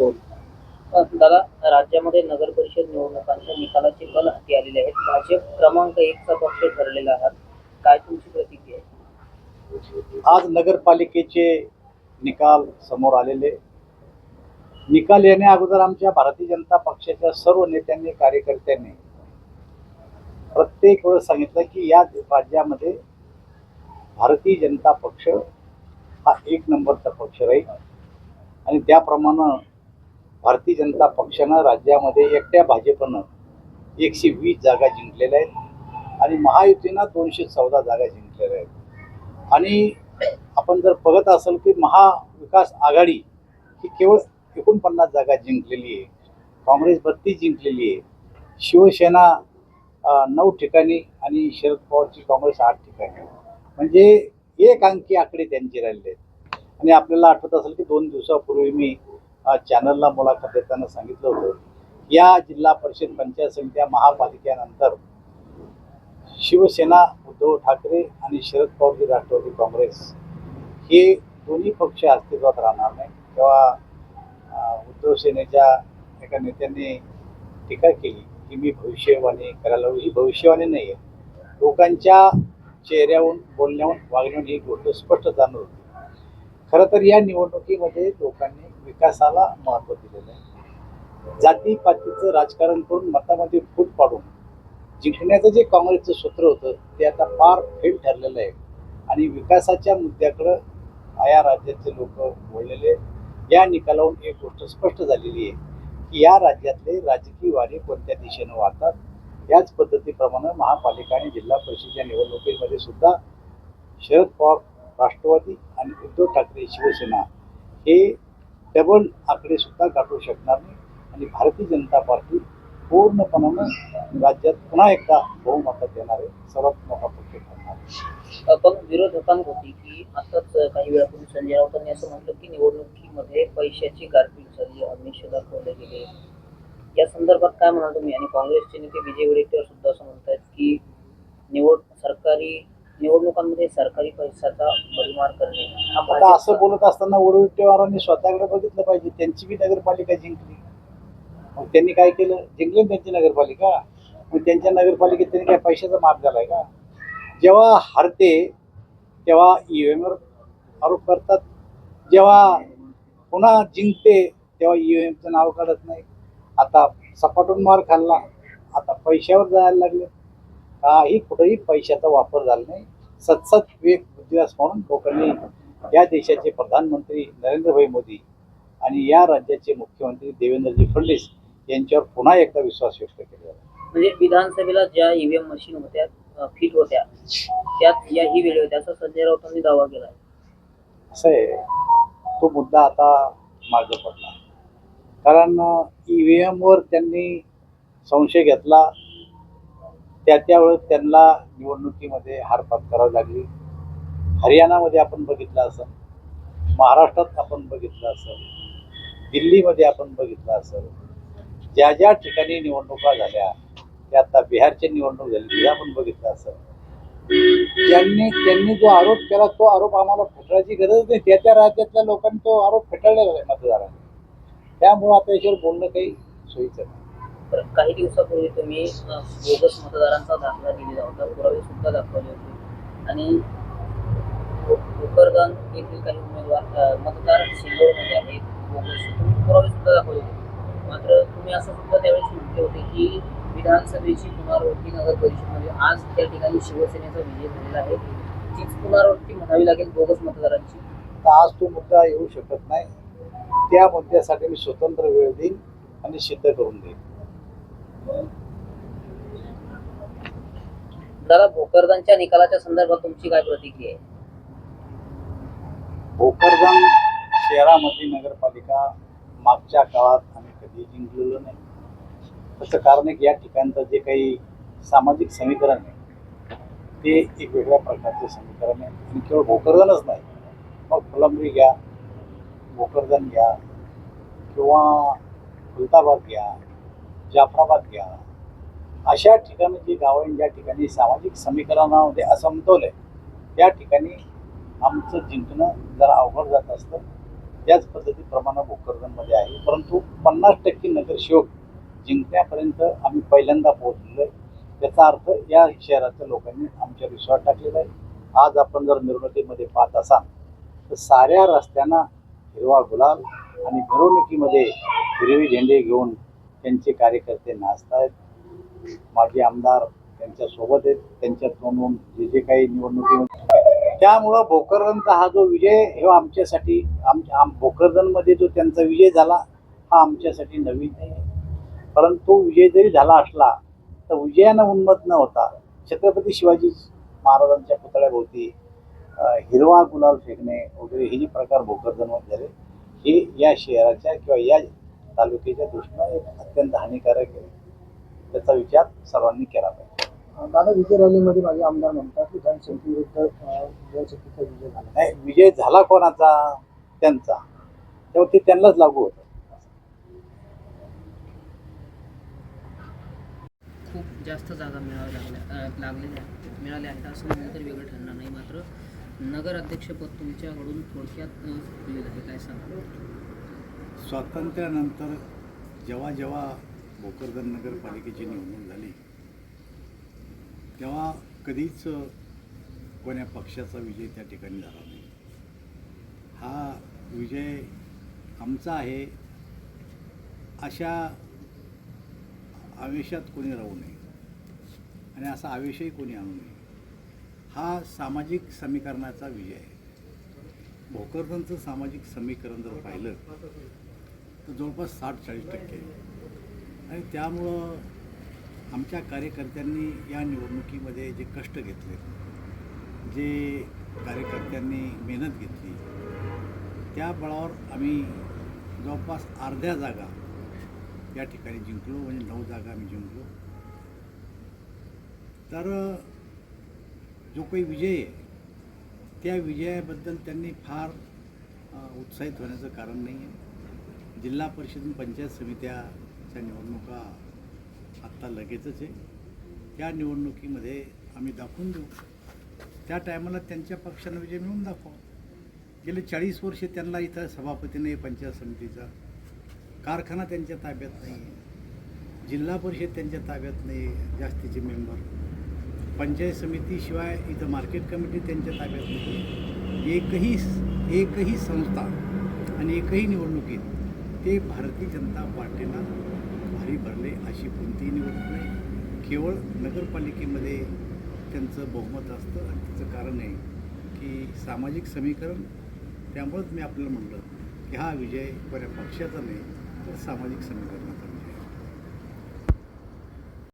हो. बोल दादा राज्यामध्ये नगर परिषद निवडणुकांच्या निकालाचे कल हाती आलेले आहेत भाजप क्रमांक एकचा पक्ष ठरलेला आहात. काय तुमची प्रतिक्रिया आहे? आज नगरपालिकेचे निकाल समोर आलेले. निकाल येण्या अगोदर आमच्या भारतीय जनता पक्षाच्या सर्व नेत्यांनी कार्यकर्त्यांनी प्रत्येक वेळेस सांगितलं की या राज्यामध्ये भारतीय जनता पक्ष हा एक नंबरचा पक्ष राहील. आणि त्याप्रमाणे भारतीय जनता पक्षानं राज्यामध्ये एकट्या भाजपनं एकशे वीस जागा जिंकलेल्या आहेत आणि महायुतीनं दोनशे चौदा जागा जिंकलेल्या आहेत. आणि आपण जर बघत असाल की महाविकास आघाडी ही केवळ एकोणपन्नास जागा जिंकलेली आहे काँग्रेस बत्तीस जिंकलेली आहे शिवसेना नऊ ठिकाणी आणि शरद पवारची काँग्रेस आठ ठिकाणी. म्हणजे एक अंकी आकडे त्यांचे राहिले आहेत. आणि आपल्याला आठवत असेल की दोन दिवसापूर्वी मी चॅनलला मुलाखत देताना सांगितलं होतं या जिल्हा परिषद पंचायत समित्या महापालिकेनंतर शिवसेना उद्धव ठाकरे आणि शरद पवारजी राष्ट्रवादी काँग्रेस हे दोन्ही पक्ष अस्तित्वात राहणार नाही तेव्हा उद्धव सेनेच्या एका नेत्यांनी टीका केली की मी भविष्यवाणी करायला ही भविष्यवाणी नाही आहे लोकांच्या चेहऱ्याहून बोलण्याहून वागण्याहून ही गोष्ट स्पष्ट जाणवत. होती खरं तर या निवडणुकीमध्ये लोकांनी विकासाला महत्त्व दिलेलं आहे. जातीपातीचं राजकारण करून मतामध्ये फूट पाडून जिंकण्याचं जे काँग्रेसचं सूत्र होतं ते आता फार फेल ठरलेलं आहे. आणि विकासाच्या मुद्द्याकडं या राज्याचे लोक वळलेले या निकालावरून एक गोष्ट स्पष्ट झालेली आहे की या राज्यातले राजकीय वारे कोणत्या दिशेनं वाहतात? याच पद्धतीप्रमाणे महापालिका आणि जिल्हा परिषदेच्या निवडणुकीमध्ये सुद्धा शरद पवार राष्ट्रवादी आणि उद्धव ठाकरे शिवसेना हे डबल आकडे सुद्धा गाठू शकणार नाही. आणि भारतीय जनता पार्टी पूर्णपणानं राज्यात पुन्हा एकदा बहुमतात येणारे सर्वात मोठा पक्ष ठरणार आहे. पण विरोधकांहोती की आताच काही वेळापूर्वी संजय राऊतांनी असं म्हटलं की निवडणुकीमध्ये पैशाची गारपीट झाली अमिष दाखवले गेले. या संदर्भात काय म्हणाल तुम्ही? आणि काँग्रेसचे नेते विजय वडेट्टीवार सुद्धा असं म्हणतात की निवड सरकारी निवडणुकांमध्ये सरकारी पैशाचा भडीमार करणे हा आता असं बोलत असताना वडवट्टेवारांनी स्वतःकडे बघितलं पाहिजे. त्यांची बी नगरपालिका जिंकली. मग त्यांनी काय केलं? जिंकली ना त्यांची नगरपालिका. मग त्यांच्या नगरपालिकेत त्यांनी काय पैशाचा माफ झालाय का? जेव्हा हरते तेव्हा EVM वर आरोप करतात. जेव्हा पुन्हा जिंकते तेव्हा ईव्हीएमचं नाव काढत नाही. आता सपाटून मार खाल्ला. आता पैशावर जायला लागले. काही कुठेही पैशाचा वापर झाला नाही. सतसत विवेक बुद्धिवास म्हणून लोकांनी या देशाचे प्रधानमंत्री नरेंद्रभाई मोदी आणि या राज्याचे मुख्यमंत्री देवेंद्रजी फडणवीस यांच्यावर पुन्हा एकदा विश्वास व्यक्त केला म्हणजे विधानसभेला ज्या ईव्हीएम मशीन होत्या फिट होत्या त्यात याही वेळी होत्या. असं संजय राऊतांनी दावा केला असं आहे. तो मुद्दा आता मागे पडला. कारण ई व्ही एमवर त्यांनी संशय घेतला. त्या त्यावेळेस त्यांना निवडणुकीमध्ये हार पत्करावी लागली. हरियाणामध्ये आपण बघितलं असं महाराष्ट्रात आपण बघितलं असं दिल्लीमध्ये आपण बघितलं असं. ज्या ज्या ठिकाणी निवडणुका झाल्या त्या आता बिहारची निवडणूक झाली तिथे आपण बघितलं असं. त्यांनी त्यांनी जो आरोप केला तो आरोप आम्हाला फेटाळायची गरज नाही. त्या त्या राज्यातल्या लोकांनी तो आरोप फेटाळलेला आहे मतदारांनी. त्यामुळं आता याच्यावर बोलणं काही सोयीचं नाही. तर काही दिवसापूर्वी तुम्ही बोगस मतदारांचा दाखला दिलेला होता पुरावे सुद्धा दाखवले होते. आणि भोकरदन येथील काही उमेदवार मतदार सिल्लोडमध्ये आहेत बोगस. तुम्ही पुरावे सुद्धा दाखवले होते. मात्र तुम्ही असं सुद्धा त्यावेळेस म्हटले होते की विधानसभेची पुनरावृत्ती नगर परिषदमध्ये आज त्या ठिकाणी शिवसेनेचा विजय झालेला आहे. तीच पुनरावृत्ती म्हणावी लागेल बोगस मतदारांची. आज तो मुद्दा येऊ शकत नाही. त्या मुद्द्यासाठी मी स्वतंत्र वेळ देईन आणि सिद्ध करून देईन. दादा भोकरदांच्या निकालाच्या संदर्भात तुमची काय प्रतिक्रिया आहे? भोकरदन शहरामध्ये नगरपालिका मागच्या काळात आम्ही कधी जिंकलेलो नाही. त्याचं कारण आहे या ठिकाणचं जे काही सामाजिक समीकरण आहे ते एक वेगळ्या प्रकारचे समीकरण आहे. आणि केवळ भोकरदनच नाही मग फुलंबरी घ्या भोकरदन घ्या किंवा खुलताबाद घ्या जाफराबाद घ्या. अशा ठिकाणी जी गावं आहे ज्या ठिकाणी सामाजिक समीकरणामध्ये असमतोल आहे त्या ठिकाणी आमचं जिंकणं जरा अवघड जात असतं. त्याच पद्धतीप्रमाणे भोकरदनमध्ये आहे. परंतु पन्नास टक्के नगरसेवक जिंकण्यापर्यंत आम्ही पहिल्यांदा पोहोचलेलो आहे. त्याचा अर्थ या शहराच्या लोकांनी आमच्या विश्वास टाकलेला आहे. आज आपण जर मिरवणुकीमध्ये पाहत असाल तर साऱ्या रस्त्यांना हिरवा गुलाल आणि मिरवणुकीमध्ये हिरवे झेंडे घेऊन त्यांचे कार्यकर्ते नाचत आहेत माजी आमदार त्यांच्यासोबत आहेत. त्यांच्या तोंडून जे जे काही निवडणुकी त्यामुळं भोकरदनचा हा जो विजय हे आमच्यासाठी आमच्या आम भोकरदनमध्ये जो त्यांचा विजय झाला हा आमच्यासाठी नवीन नाही आहे. परंतु विजय जरी झाला असला तर विजयानं उन्मत न होता छत्रपती शिवाजी महाराजांच्या पुतळ्याभोवती हिरवा गुलाल फेकणे वगैरे हे जे प्रकार भोकरदनमध्ये झाले हे या शहराच्या किंवा या तालुक्याच्या दृष्टीनं एक अत्यंत हानिकारक आहे. त्याचा विचार सर्वांनी केला पाहिजे. दादा विजय रॅलीमध्ये माझे आमदार म्हणतात की जनशक्ती विरुद्ध विजय झाला. नाही विजय झाला कोणाचा? त्यांचा. तेव्हा ते त्यांनाच लागू होतं. खूप जास्त जागा मिळाव्या लागल्या अं, लागलेल्या आहेत मिळाल्या आहेत. असं म्हणलं तर वेगळं ठरणार नाही. मात्र नगर अध्यक्षपद तुमच्याकडून थोडक्यात अं, आहे. काय सांगा स्वातंत्र्यानंतर जेव्हा जेव्हा भोकरदन नगरपालिकेची निवडणूक झाली तेव्हा कधीच कोण्या पक्षाचा विजय त्या ठिकाणी झाला नाही. हा विजय आमचा आहे. अशा आवेशात कोणी राहू नये आणि असा आवेशही कोणी आणू नये. हा सामाजिक समीकरणाचा विजय आहे. भोकरदनचं सामाजिक समीकरण जर पाहिलं तर जवळपास साठ चाळीस टक्के. आणि त्यामुळं आमच्या कार्यकर्त्यांनी या निवडणुकीमध्ये जे कष्ट घेतले जे कार्यकर्त्यांनी मेहनत घेतली त्या बळावर आम्ही जवळपास अर्ध्या जागा या ठिकाणी जिंकलो म्हणजे नऊ जागा आम्ही जिंकलो. तर जो काही विजय आहे त्या विजयाबद्दल त्यांनी फार उत्साहित होण्याचं कारण नाही आहे जिल्हा परिषद आणि पंचायत समित्याच्या निवडणुका आत्ता लगेचच आहे. त्या निवडणुकीमध्ये आम्ही दाखवून देऊ. त्या टायमाला त्यांच्या पक्षानं विजय मिळून दाखवा. गेले चाळीस वर्षे त्यांना इथं सभापती नाही पंचायत समितीचा कारखाना त्यांच्या ताब्यात नाही आहे जिल्हा परिषद त्यांच्या ताब्यात नाही आहे जास्तीचे मेंबर पंचायत समितीशिवाय इथं मार्केट कमिटी त्यांच्या ताब्यात नाही आहे एकही एकही संस्था आणि एकही निवडणुकीत ते भारतीय जनता पार्टीला भारी भरले अशी कोणतीही निवडणूक नाही. केवळ नगरपालिकेमध्ये त्यांचं बहुमत असतं आणि त्याचं कारण आहे की सामाजिक समीकरण त्यामुळंच मी आपल्याला म्हणलं की हा विजय बऱ्या पक्षाचा नाही तर सामाजिक समीकरण.